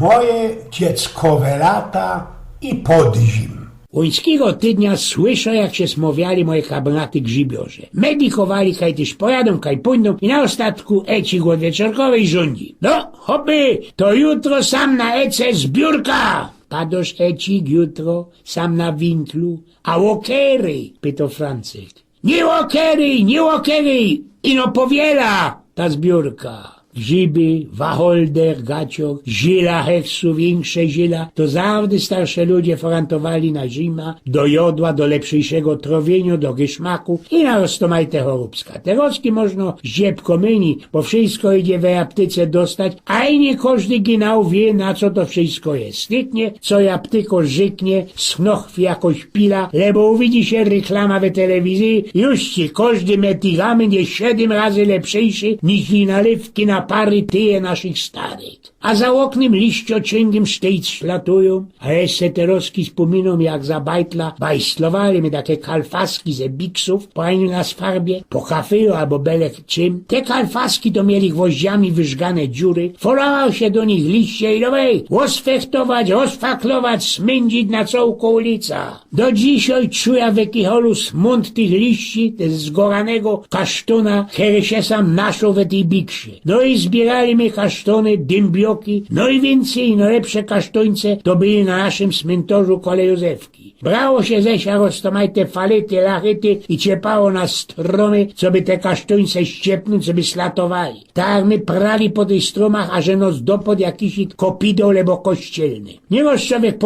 Moje dzieckowe lata i podzim. Łońskiego tydnia słyszę, jak się smowiali moje kabrnaty grzybiorze. Medikowali, kaj też pojadą, kaj pójdą i na ostatku eci go wieczorkowej rządzi. No, hopy, to jutro sam na ece zbiórka! Padosz ecik jutro, sam na winklu, a łokery, pytał Francek. Nie łokery, nie łokery, ino powiela ta zbiórka. Grzyby, wacholder, gaciok, żyla heksu, większe żyla, to zawdy starsze ludzie forantowali na zima, do jodła, do lepszejszego trowienia, do geszmaku i na roztomajte choróbska. Teroski można ziepko myni, bo wszystko idzie w aptyce dostać, a i nie każdy ginał wie, na co to wszystko jest. Styknie, co aptyko żyknie, schnochwi jakoś pila, lebo uwidzi się reklama w telewizji, już ci każdy metigamy nie siedem razy lepszejszy niż i nalewki na pary tyje naszych starych. A za oknem liściocięgiem sztejc ślatują, a jeszcze teroski wspominą jak za bajtla bajstlowali mi takie kalfaski ze biksów, po ani na farbie, po kafeju albo belek czym. Te kalfaski to mieli gwoździami wyżgane dziury, folował się do nich liście i dowej, osfechtować, osfaklować, smędzić na całą ulica. Do dzisiaj czuja w ekicholu smąd tych liści, te zgoranego kasztona, który się sam naszł w tej biksie. No i zbierali mi kasztony, dymbioki, no i więcej, no lepsze kasztońce to byli na naszym cmentarzu kole Józefki. Brało się zesia roztomajte falety, lachety i ciepało na stromy, co by te kasztońce ściepnąć, co by slatowali. Tak my prali po tych stromach, a że nos dopod jakiś kopidą lebo kościelny. Nie może człowiek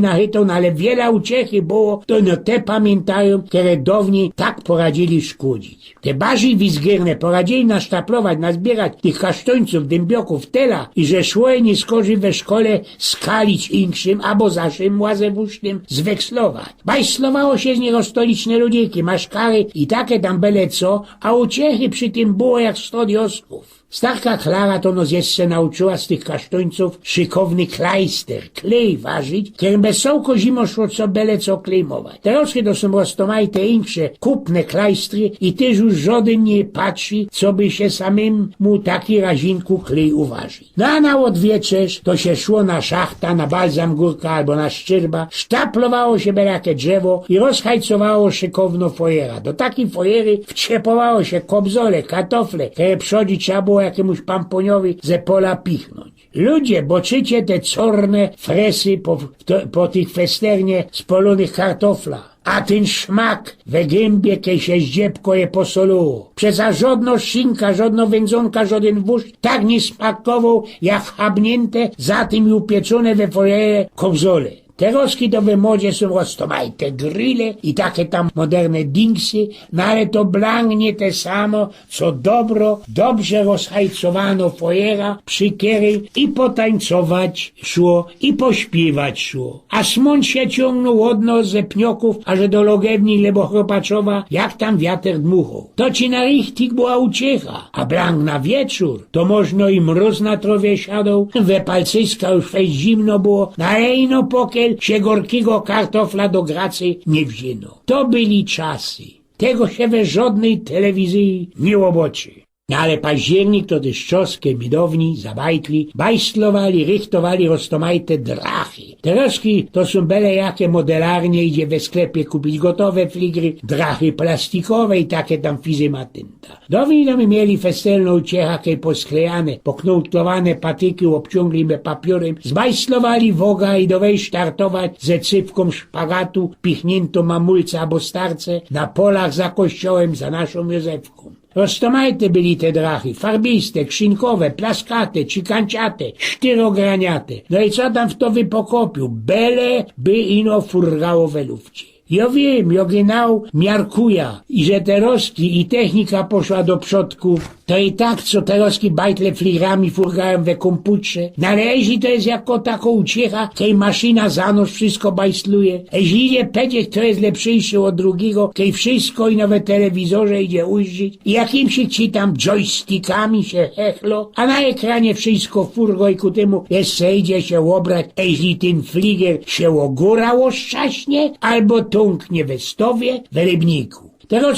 na chytą, no ale wiele uciechy było, to no te pamiętają, które dawniej tak poradzili szkodzić. Te barzy wizgierne poradzili nasztaplować, nazbierać tych kasztońców, dębioków, tela i że szło nie skorzy we szkole skalić inkszym, albo zaszym łazewusznym zwekslować. Bajslowało się z niego stoliczne ludziki, maszkary i takie tam byle co, a uciechy przy tym było jak sto diosków. Starka Klara to nos jeszcze nauczyła z tych kasztońców szykowny klejster, klej ważyć, którym bez sołko zimo szło co bele co klejmować. Teraz to są roztomajte insze, kupne klejstry i też już żaden nie patrzy, co by się samym mu taki razinku klej uważy. No a na odwieczerz to się szło na szachta, na balzam górka albo na szczerba, sztaplowało się belakie drzewo i rozhajcowało szykowno fojera. Do takiej fojery wciepowało się kobzole, kartofle, które przodzi trzeba było jakiemuś pamponiowi ze pola pichnąć. Ludzie, boczycie te czorne fresy po, to, po tych festernie spolonych kartoflach. A ten szmak we gębie, kie się zdziebko je posoluło. Przeza żadno szynka, żadno wędzonka, żaden wóz tak nie smakował, jak habnięte, za tym upieczone we fojerze kobzole. Teroski to w modzie są roztomajte grille i takie tam moderne dingsy, no ale to blangnie te samo, co dobro, dobrze rozhajcowano fojera, przy której i potańcować szło, i pośpiewać szło. A smąd się ciągnął odno ze pnioków, aże do Logewni lebo Chropaczowa, jak tam wiatr dmuchał. To ci na richtig była uciecha, a blang na wieczór, to można i mróz na trowie siadał, we palcyska już fej zimno było, na ejno pokiel się gorkiego kartofla do gracy nie wzięło. To byli czasy. Tego się we żadnej telewizji nie łoboczy. No ale październik to też czoskie midowni, zabajtli, bajstlowali, rychtowali roztomajte drachy. Tereski to są byle jakie modelarnie idzie we sklepie kupić gotowe fligry, drachy plastikowe i takie tam fizymatynta. Dawniej no my mieli festelną ciechakę posklejane, poknątlowane patyki obciągli me papiorem, zbajstlowali woga i do wejść startować ze cypką szpagatu, pichnięto mamulce albo starce na polach za kościołem za naszą Józefką. Roztomajte byli te drachy, farbiste, krzynkowe, plaskate, cikanciate, sztyrograniate. No i co tam w to wypokopił? Bele by ino furgało we lufcie. Ja wiem, ja genau miarkuja i że te roski i technika poszła do przodku, to i tak co te roski bajtle fligrami furgają we komputrze. Ale jeśli to jest jako taką uciecha, tej maszyna za noc wszystko bajsluje. Jeśli powiedzieć, kto jest lepszejszy od drugiego, tej wszystko i nawet telewizorze idzie ujrzeć i jakimś ci tam joystickami się hechlo, a na ekranie wszystko furgo i ku temu jeszcze idzie się obrać, jeśli ten fliger się ogórało szczaśnie, albo tąknie we stowie w rybniku.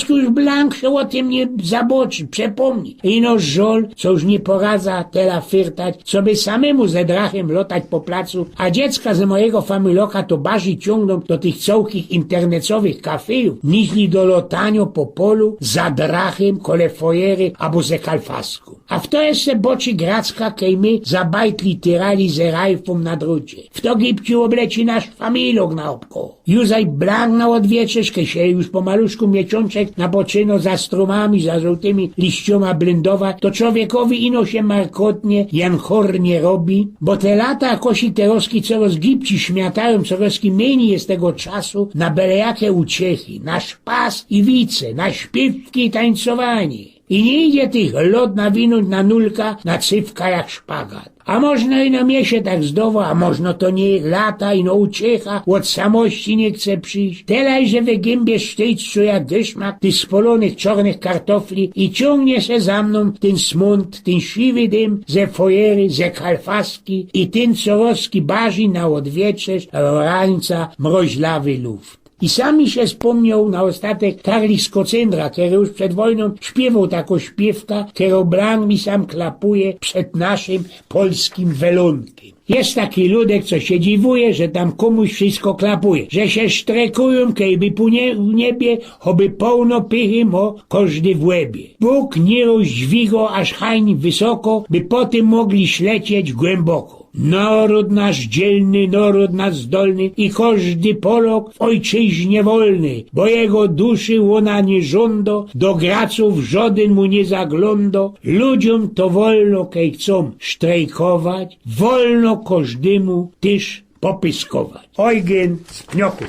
Już blank się o tym nie zaboczy, przepomni. Ino żol, co już nie poradza tela fyrtać, co by samemu ze drachem lotać po placu, a dziecka ze mojego familoka to barzy ciągną do tych całkich internetowych kafejów, niźli do lotania po polu za drachem, kole fojery albo ze kalfasku. A w to jeszcze boczy gracka, kej my za bajtli tyrali ze rajfą na drucie. W to gipciu obleci nasz familok na obko. Juzaj blank na odwieczesz, kej się już pomaluszku mieciączek na boczyno za strumami, za żółtymi liścioma blendowa, to człowiekowi ino się markotnie, jan chornie robi, bo te lata kosi teroski coraz gipci śmiatają, coraz mieni jest tego czasu na byle jakie uciechy, na szpas i wice, na śpiewki i tańcowanie. I nie idzie tych lot nawinąć na nulka, na cywka jak szpagat. A można i na miesie tak zdowo, a można to nie lata i no uciecha, od samości nie chce przyjść. Telaj, że we gębie sztyć jak dyszmak tych spolonych czarnych kartofli i ciągnie się za mną ten smąd, ten siwy dym ze fojery, ze kalfaski i ten coroski barzy na odwieczerz, rańca mroźlawy luft. I sami się wspomniał na ostatek Karli Skocendra, który już przed wojną śpiewał taką śpiewka, którą Blanc mi sam klapuje przed naszym polskim welonkiem. Jest taki ludek, co się dziwuje, że tam komuś wszystko klapuje, że się sztrekują, kejby po nie, niebie, choby pełno pychy mo każdy w łebie. Bóg nie rozdźwigo aż hań wysoko, by potem mogli ślecieć głęboko. Naród nasz dzielny, naród nasz zdolny i każdy Polok w ojczyźnie wolny, bo jego duszy łona nie żądo, do graców żaden mu nie zaglądo, ludziom to wolno, kej chcą strajkować, wolno każdemu też popyskować. Eugen z Pnioków.